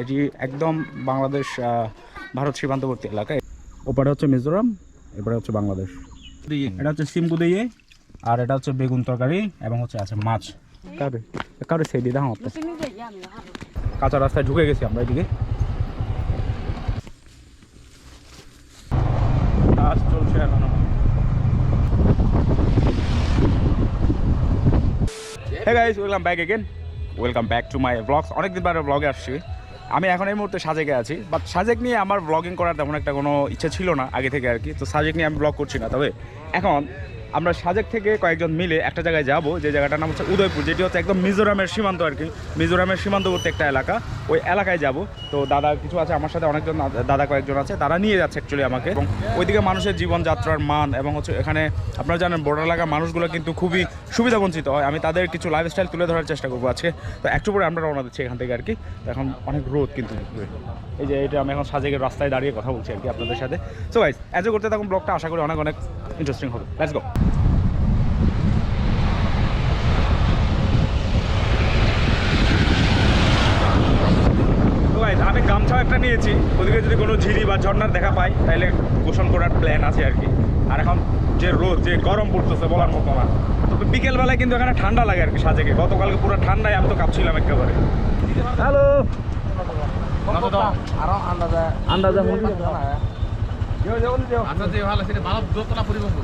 এটি একদম বাংলাদেশ ভারত সীমান্তবর্তী এলাকায় ওপারে হচ্ছে মিজোরাম এবারে হচ্ছে বাংলাদেশ। এটা হচ্ছে সিমকু দিয়ে আর এটা হচ্ছে বেগুন তরকারি এবং হচ্ছে আছে মাছ। কারে কারে সেই দিয়ে দাও কাঁচা রাস্তায় ঢুকে গেছি আমরা এদিকে। কাজ চলছে এখনও। Hey guys welcome back again welcome back to my vlogs অনেকদিন পরে ব্লগে আসছি। আমি এখন এই মুহূর্তে সাজেকে আছি বাট সাজেক নিয়ে আমার ব্লগিং করার তেমন একটা কোনো ইচ্ছা ছিল না আগে থেকে আর কি। তো সাজেক নিয়ে আমি ব্লগ করছি না, তবে এখন আমরা সাজেক থেকে কয়েকজন মিলে একটা জায়গায় যাব। যে জায়গাটার নাম হচ্ছে উদয়পুর, যেটি হচ্ছে একদম মিজোরামের সীমান্ত আর কি। মিজোরামের সীমান্তবর্তী একটা এলাকা। ওই এলাকায় যাব। তো দাদা কিছু আছে আমার সাথে, অনেকজন দাদা- কয়েকজন আছে, তারা নিয়ে যাচ্ছে অ্যাকচুয়ালি আমাকে। এবং ওইদিকে মানুষের জীবনযাত্রার মান এবং হচ্ছে এখানে আপনারা জানেন বর্ডার এলাকার মানুষগুলো কিন্তু খুবই সুবিধা বঞ্চিত হয়। আমি তাদের কিছু লাইফস্টাইল তুলে ধরার চেষ্টা করব আজকে। তো একটু পরে আমরা রওনা দিচ্ছি এখান থেকে আর কি। এখন অনেক রোদ কিন্তু। এই যে এটা আমি এখন সাজেকের রাস্তায় দাঁড়িয়ে কথা বলছি আর কি আপনাদের সাথে। সো গাইজ এজ করতে থাকুন, ব্লগটা আশা করি অনেক অনেক ইন্টারেস্টিং হবে। লেটস গো আমি গামছাও একটা নিয়েছি। ওদিকে যদি কোনো ঝিরি বা ঝর্ণার দেখা পাই তাহলে গোসল করার প্ল্যান আছে আর কি। আর এখন যে রোদ, যে গরম পড়তেছে বলার মতো না। তবে বিকেলবেলায় কিন্তু এখানে ঠান্ডা লাগে আর কি সাজেকে। গতকালকে পুরো ঠান্ডায় আমি তো কাঁপছিলাম একেবারে। হ্যালো আন্দাজা। আন্দাজে ভালো সেটা ভালো দোতলা পরিবহন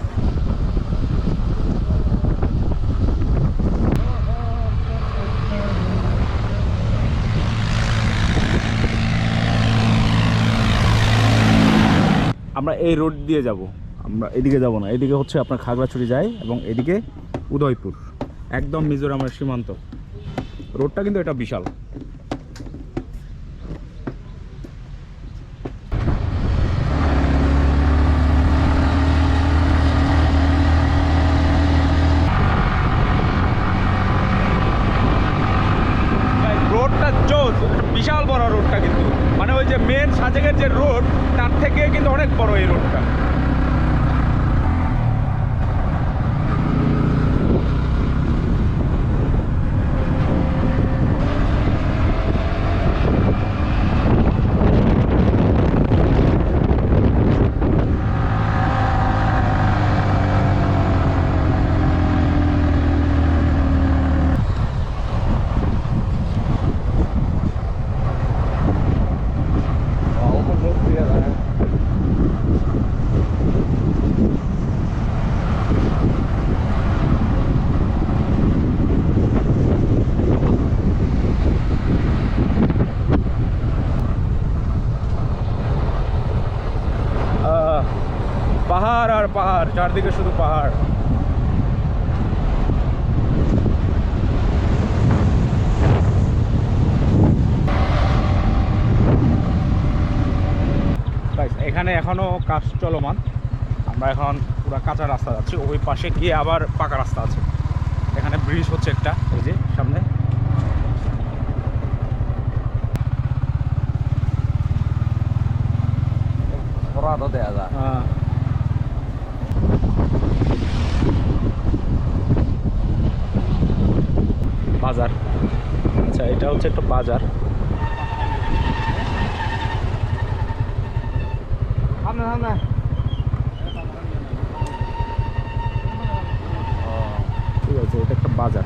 আমরা এই রোড দিয়ে যাব। আমরা এদিকে যাব না এদিকে হচ্ছে আপনার খাগড়াছড়ি যাই এবং এদিকে উদয়পুর একদম মিজোরামের সীমান্ত। রোডটা কিন্তু এটা বিশাল রোডটা জোস বিশাল বড় রোডটা কিন্তু মানে ওই যে মেন সাজেকের যে রোড তার থেকে কিন্তু অনেক বড় এই রোডটা আহ, পাহাড় আর পাহাড় চারদিকে শুধু পাহাড়। এখানে এখনও কাজ চলমান। আমরা এখন পুরো কাঁচা রাস্তা যাচ্ছি ওই পাশে গিয়ে আবার পাকা রাস্তা আছে। এখানে ব্রিজ হচ্ছে একটা এই যে সামনে। আহ, বাজার। আচ্ছা এটা হচ্ছে একটা বাজার। ঠিক আছে এটা একটা বাজার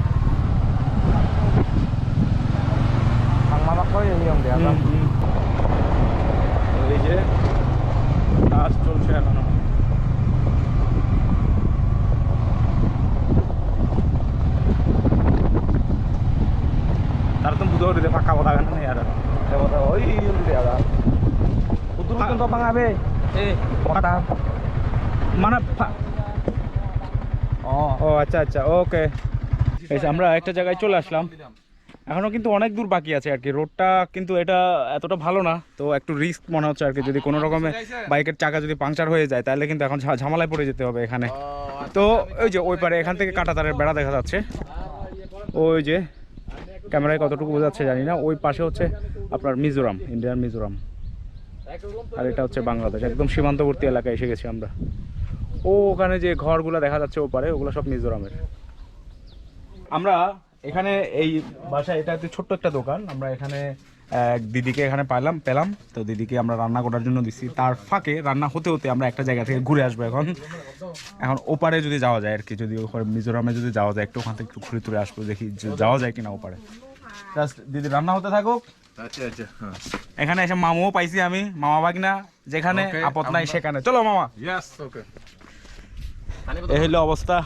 হুম, হুম। এই যে কাজ চলছে এখনও ফাঁকা কথা নেই আর। মানে ও আচ্ছা আচ্ছা ওকে। আমরা একটা জায়গায় চলে আসলাম। এখনও কিন্তু অনেক দূর বাকি আছে আর কি। রোডটা কিন্তু এটা এতটা ভালো না তো একটু রিস্ক মনে হচ্ছে আর কি। যদি কোনো রকমে বাইকের চাকা যদি পাংচার হয়ে যায় তাহলে কিন্তু এখন ঝামেলায় পড়ে যেতে হবে এখানে। তো ওই যে ওই পারে এখান থেকে কাটা তারের বেড়া দেখা যাচ্ছে। ওই যে ক্যামেরায় কতটুকু বোঝাচ্ছে জানি না। ওই পাশে হচ্ছে আপনার মিজোরাম, ইন্ডিয়ার মিজোরাম। আর এটা হচ্ছে বাংলাদেশ, একদম সীমান্তবর্তী এলাকায় এসে গেছি আমরা। ও, ওখানে যে ঘরগুলো দেখা যাচ্ছে ওপারে ওগুলো সব মিজোরামের। আমরা এখানে এই বাসায়, এটা হচ্ছে ছোট্ট একটা দোকান। আমরা এখানে এক দিদিকে এখানে পাইলাম পেলাম। তো দিদিকে আমরা রান্না করার জন্য দিছি। তার ফাঁকে রান্না হতে হতে আমরা একটা জায়গা থেকে ঘুরে আসব এখন। এখন ওপারে যদি যাওয়া যায় আর কি যদি ওখানে মিজোরামে যদি যাওয়া যায় একটু ওখান থেকে একটু ঘুরে তুলে আসব দেখি যাওয়া যায় কিনা ওপারে। জাস্ট দিদি রান্না হতে থাকুক। আচ্ছা আচ্ছা হ্যাঁ। এখানে এসে মামুও পাইছি আমি মামা বাগনা যেখানে আপদ নাই সেখানে। চলো মামা। এই হলো অবস্থা।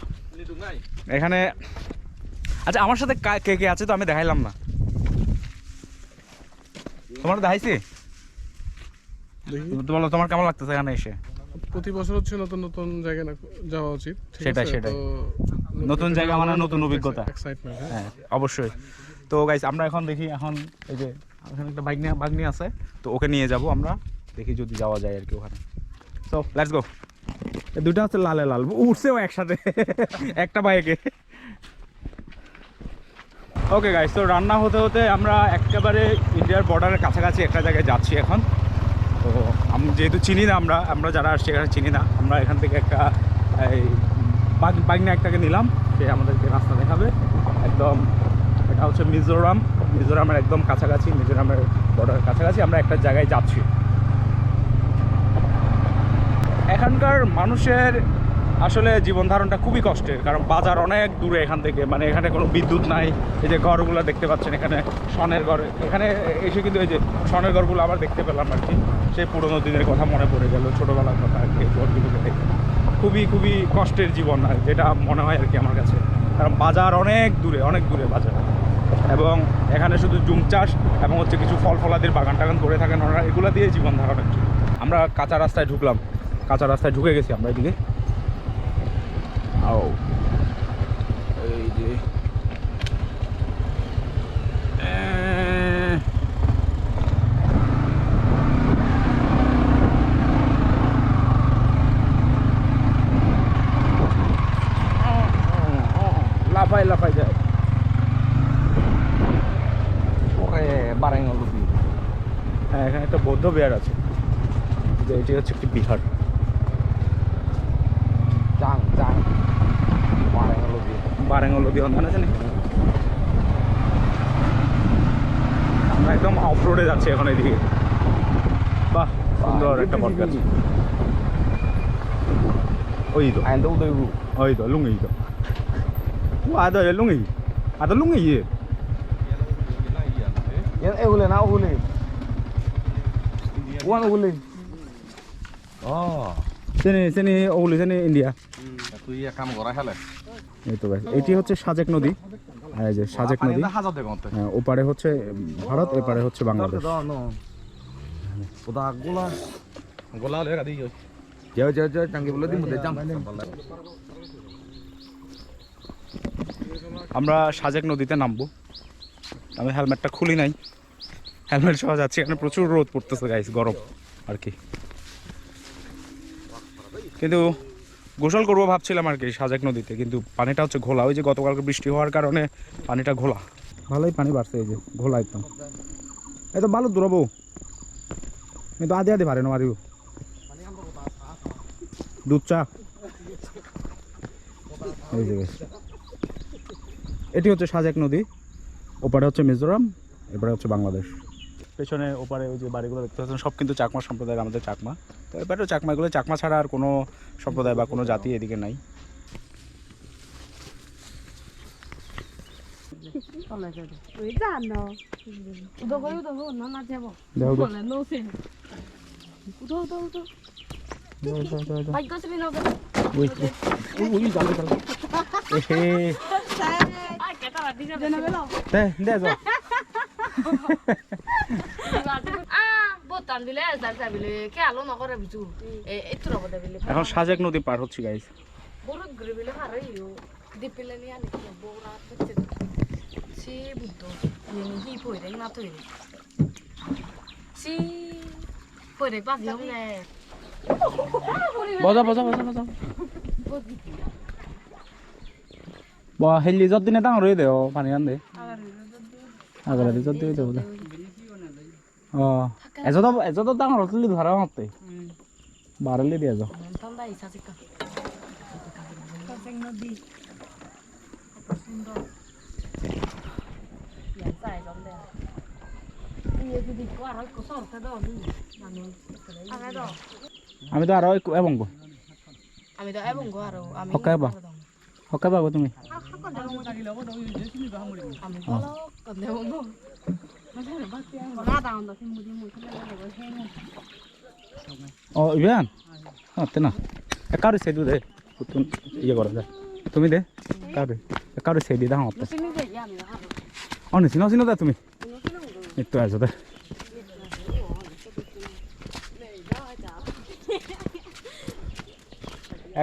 এখানে আচ্ছা আমার সাথে কে কে আছে তো আমি দেখাইলাম না। তোমার দেখাইছি? তুমি তো বলো তোমার কেমন লাগতেছে এখানে এসে? প্রতি বছর হচ্ছে নতুন নতুন জায়গা না- যাওয়া উচিত সেটাই? সেটাই। নতুন জায়গা মানে নতুন অভিজ্ঞতা। হ্যাঁ। অবশ্যই। তো গাইস আমরা এখন দেখি এখন এই যে ওখানে একটা বাইক নিয়ে বাগনি আছে তো ওকে নিয়ে যাব আমরা। দেখি যদি যাওয়া যায় আর কি ওখানে। সো লেটস গো দুটো হচ্ছে লালে লাল উঠছেও একসাথে। একটা বাইকে ওকে গাইস তো রান্না হতে হতে আমরা একেবারে ইন্ডিয়ার বর্ডারের কাছাকাছি একটা জায়গায় যাচ্ছি এখন। তো আমি যেহেতু চিনি না আমরা আমরা যারা আসছি এখানে চিনি না, আমরা এখান থেকে একটা বাগ, বাগনা একটাকে নিলাম, সে আমাদেরকে রাস্তা দেখাবে। একদম, এটা হচ্ছে মিজোরাম, মিজোরামের একদম কাছাকাছি, মিজোরামের বর্ডারের কাছাকাছি আমরা একটা জায়গায় যাচ্ছি। এখানকার মানুষের আসলে জীবন ধারণটা খুবই কষ্টের, কারণ বাজার অনেক দূরে এখান থেকে। মানে এখানে কোনো বিদ্যুৎ নাই, এই যে ঘরগুলো দেখতে পাচ্ছেন এখানে সনের ঘর। এখানে এসে কিন্তু এই যে সনের ঘরগুলো আবার দেখতে পেলাম আর কি। সেই পুরোনো দিনের কথা মনে পড়ে গেল, ছোটোবেলার কথা আর কি ঘরগুলোকে দেখে। খুবই খুবই কষ্টের জীবন আর যেটা মনে হয় আর কি আমার কাছে। কারণ বাজার অনেক দূরে অনেক দূরে বাজার। এবং এখানে শুধু জুম চাষ এবং হচ্ছে কিছু ফল ফলাদির বাগান টাগান করে থাকেন ওনারা, এগুলো দিয়ে জীবন ধারণ আমরা কাঁচা রাস্তায় ঢুকলাম। কাঁচা রাস্তায় ঢুকে গেছি আমরা এদিকে। আও এই যে এ- লাফাই লাফাই যায় ওরে হ্যাঁ এখানে একটা বৌদ্ধ বিহার আছে। যে এটি হচ্ছে একটি বিহার। নদী অন্ধান আছে নাকি? আমরা একদম অফ রোডে যাচ্ছি এখন এদিকে। বাহ সুন্দর একটা গাছ ওই তো। আইন তো উদয় ওই তো লুঙ্গি তো। ও আদা লুঙ্গি। আদা লুঙ্গি ইয়ে এন এগুলে না ওগুলে। ওয়ান ওগুলে। ও সেনে সেনে ওগুলি সেনে ইন্ডিয়া। তুই এক কাম করা খেলে এই তো এটি হচ্ছে সাজেক নদী। এই যে সাজেক নদী। হ্যাঁ, ওপারে হচ্ছে ভারত এপারে হচ্ছে বাংলাদেশ। আমরা সাজেক নদীতে নামবো। আমি হেলমেটটা খুলি নাই। হেলমেট সহ যাচ্ছি এখানে প্রচুর রোদ পড়তেছে গাইস গরম আর কি। কিন্তু গোসল করব ভাবছিলাম আর কি সাজেক নদীতে কিন্তু পানিটা হচ্ছে ঘোলা। ওই যে গতকালকে বৃষ্টি হওয়ার কারণে পানিটা ঘোলা। ভালোই পানি বাড়ছে এই যে ঘোলা একদম। এই তো ভালো দূরবো। কিন্তু আদে আদে পারে না মারিও দুধ চা। এই যে এটি হচ্ছে সাজেক নদী। ওপারে হচ্ছে মিজোরাম এবারে হচ্ছে বাংলাদেশ। পেছনে ওপারে ওই যে বাড়িগুলো দেখতে পাচ্ছেন সব কিন্তু চাকমা সম্প্রদায়ের আমাদের চাকমা। তো এবারেও চাকমাগুলো চাকমা ছাড়া আর কোনো সম্প্রদায় বা কোনো জাতি এদিকে নাই। দে। এখন সাজেক নদী পার হচ্ছে গাইস হেলি যত দিনে ডাঙৰ হৈ দে পানি আনতে আগে যত দিয়ে দেবো অঁ এজত এজত ডাঙৰ হ'লে ধৰা মাতে বাৰলে দিয়া যাওঁ আমি তো আরও এবং আমি তো এবং তুমি ও, ইভান? হ্যাঁ না। কারও সেই দে তুমি ইয়ে করো যা তুমি দে, কারও। কারও সেই দি দাও তো তুমি যে ইয়া আমি অনে চিনো চিনো দা তুমি। একটু আসো দে।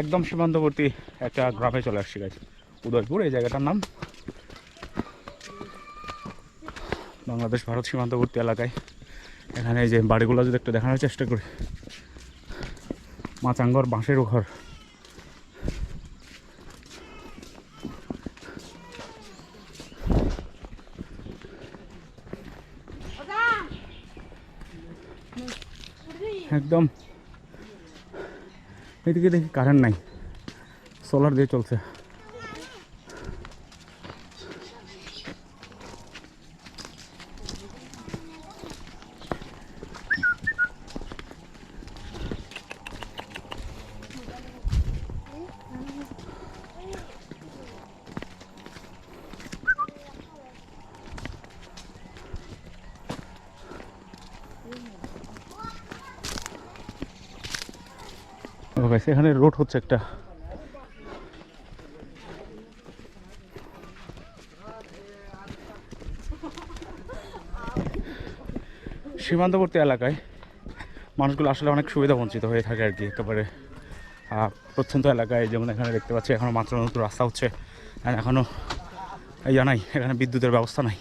একদম সীমান্তবর্তী একটা গ্রামে চলে আসছি গাছ উদয়পুর, এই জায়গাটার নাম বাংলাদেশ ভারত সীমান্তবর্তী এলাকায়। এখানে যে বাড়িগুলো যদি একটু দেখানোর চেষ্টা করি। মাচাঙ্গর বাঁশের ঘর। একদম। এদিকে দেখি কারেন্ট নাই। সোলার দিয়ে চলছে। গাইস, এখানে রোড হচ্ছে একটা। সীমান্তবর্তী এলাকায় মানুষগুলো আসলে অনেক সুবিধা বঞ্চিত হয়ে থাকে আর কি, একেবারে। প্রত্যন্ত এলাকায় যেমন এখানে দেখতে পাচ্ছি এখনও মাত্র নতুন রাস্তা হচ্ছে। এখনও ইয়া নাই, এখানে বিদ্যুতের ব্যবস্থা নাই।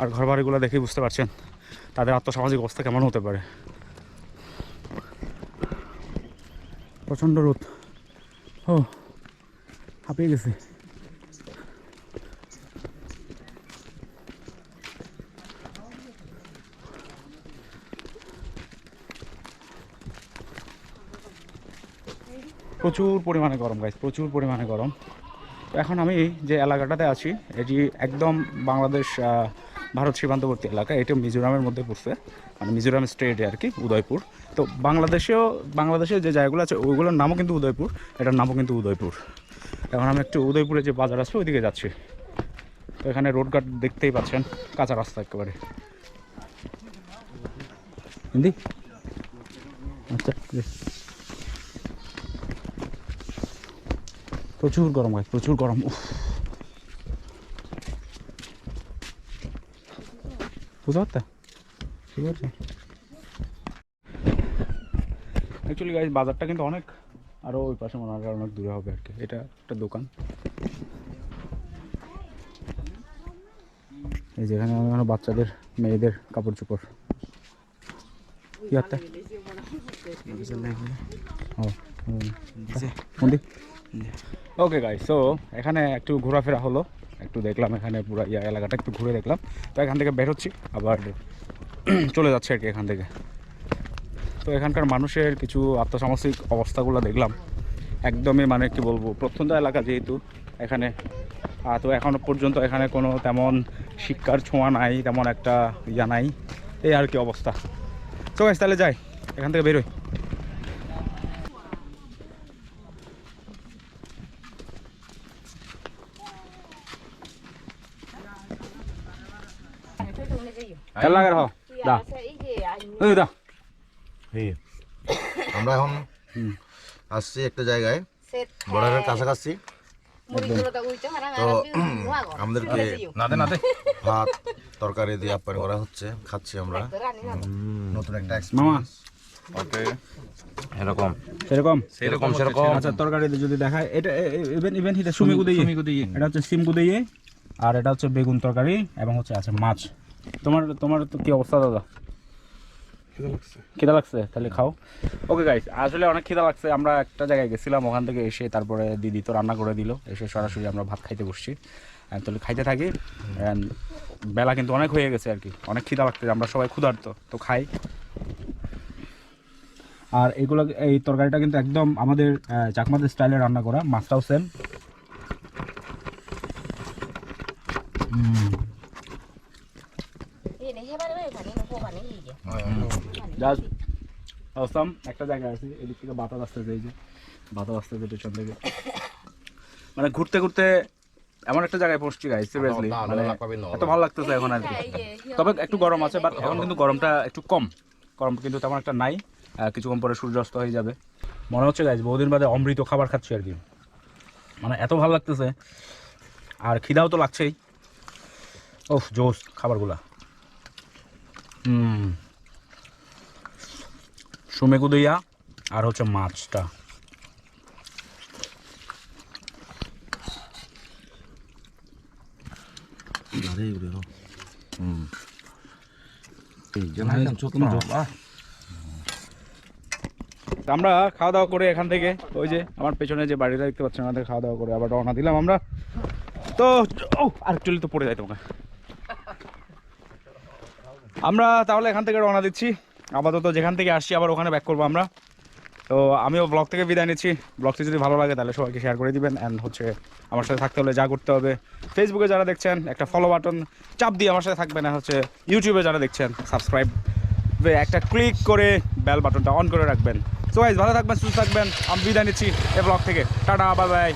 আর ঘর বাড়িগুলো দেখেই বুঝতে পারছেন, তাদের আত্মসামাজিক অবস্থা কেমন হতে পারে। প্রচণ্ড রোদ ও হাঁপিয়ে গেছে। প্রচুর পরিমাণে গরম গাইজ প্রচুর পরিমাণে গরম। এখন আমি যে এলাকাটাতে আছি, এটি একদম বাংলাদেশ ভারত সীমান্তবর্তী এলাকা এটা মিজোরামের মধ্যে পড়ছে মানে মিজোরাম স্টেটে আর কি, উদয়পুর। তো বাংলাদেশেও বাংলাদেশে যে জায়গাগুলো আছে, ওইগুলোর নামও কিন্তু উদয়পুর, এটার নামও কিন্তু উদয়পুর। এখন আমি একটু উদয়পুরে যে বাজার আছে, ওইদিকে যাচ্ছি। তো এখানে রোডঘাট দেখতেই পাচ্ছেন, কাঁচা রাস্তা একেবারে। হিন্দি? আচ্ছা প্রচুর গরম হয় প্রচুর গরম বুঝতে পারতা ঠিক আছে অ্যাকচুয়ালি গাইজ বাজারটা কিন্তু অনেক আরও ওই পাশে মনে হয় অনেক দূরে হবে আর কি। এটা একটা দোকান। এই যেখানে আমার বাচ্চাদের মেয়েদের কাপড় চোপড়। কি হাতটা ও ওকে গাই সো এখানে একটু ঘোরাফেরা হলো। একটু দেখলাম এখানে পুরো ইয়া এলাকাটা, একটু ঘুরে দেখলাম। তো এখান থেকে বের হচ্ছি, আবার চলে যাচ্ছে আর কি এখান থেকে। তো এখানকার মানুষের কিছু আর্থসামাজিক অবস্থাগুলো দেখলাম। একদমই মানে কি বলব, প্রত্যন্ত এলাকা যেহেতু এখানে। তো এখনও পর্যন্ত এখানে কোনো তেমন শিক্ষার ছোঁয়া নাই, তেমন একটা ইয়া নাই। এই আর কি অবস্থা। তো তাহলে যাই, এখান থেকে বেরোই খেলা লাগে হ দা ওই দা আমরা এখন আসছি একটা জায়গায় বর্ডারের কাছাকাছি তো আমাদেরকে নাদে নাদে ভাত তরকারি দিয়ে আপ্যায়ন করা হচ্ছে খাচ্ছি আমরা নতুন একটা মামা ওকে এরকম সেরকম সেরকম সেরকম আচ্ছা তরকারি যদি দেখায় এটা ইভেন ইভেন এটা সুমি গুদে সুমি গুদিয়ে। এটা হচ্ছে সিম গুদে আর এটা হচ্ছে বেগুন তরকারি এবং হচ্ছে আছে মাছ। তোমার তোমার তো কি অবস্থা দাদা? খিদা লাগছে। তাহলে খাও। ওকে গাইস আসলে অনেক খিদা লাগছে। আমরা একটা জায়গায় গেছিলাম ওখান থেকে এসে তারপরে দিদি তো রান্না করে দিল। এসে সরাসরি আমরা ভাত খাইতে বসছি। তাহলে খাইতে থাকি। বেলা কিন্তু অনেক হয়ে গেছে আর কি। অনেক খিদা লাগছে আমরা সবাই ক্ষুধার্ত। তো খাই। আর এগুলো এই তরকারিটা কিন্তু একদম আমাদের চাকমাদের স্টাইলে রান্না করা মাছটাও সেম। জাস্ট অসম একটা জায়গা আছে এদিক থেকে বাতাস আসতেছে এই যে বাতাস আসতেছে পেছন থেকে। মানে ঘুরতে ঘুরতে এমন একটা জায়গায় পৌঁছছি গাইস সিরিয়াসলি মানে এত ভালো লাগতেছে এখন আর কি। তবে একটু গরম আছে বাট এখন কিন্তু গরমটা একটু কম। গরম কিন্তু তেমন একটা নাই। কিছুক্ষণ পরে সূর্যাস্ত হয়ে যাবে। মনে হচ্ছে গাইজ বহুদিন বাদে অমৃত খাবার খাচ্ছি আর কি। মানে এত ভালো লাগতেছে। আর খিদাও তো লাগছেই। ওফ জোস খাবারগুলা। হুম। সুমেকু দইয়া আর হচ্ছে মাছটা। আমরা খাওয়া দাওয়া করে এখান থেকে ওই যে আমার পেছনে যে বাড়িটা দেখতে পাচ্ছেন আমাদের খাওয়া দাওয়া করে আবার রওনা দিলাম আমরা। তো ও আর চলি তো পড়ে যায় তোমাকে। আমরা তাহলে এখান থেকে রওনা দিচ্ছি। আপাতত যেখান থেকে আসছি আবার ওখানে ব্যাক করব আমরা। তো আমিও ব্লগ থেকে বিদায় নিচ্ছি। ব্লগটি যদি ভালো লাগে তাহলে সবাইকে শেয়ার করে দিবেন অ্যান্ড হচ্ছে আমার সাথে থাকতে হলে যা করতে হবে। ফেসবুকে যারা দেখছেন, একটা ফলো বাটন চাপ দিয়ে আমার সাথে থাকবেন আর হচ্ছে ইউটিউবে যারা দেখছেন সাবস্ক্রাইব একটা ক্লিক করে বেল বাটনটা অন করে রাখবেন। সো ভালো থাকবেন, সুস্থ থাকবেন। আমি বিদায় নিচ্ছি এ ব্লগ থেকে। Tata bye by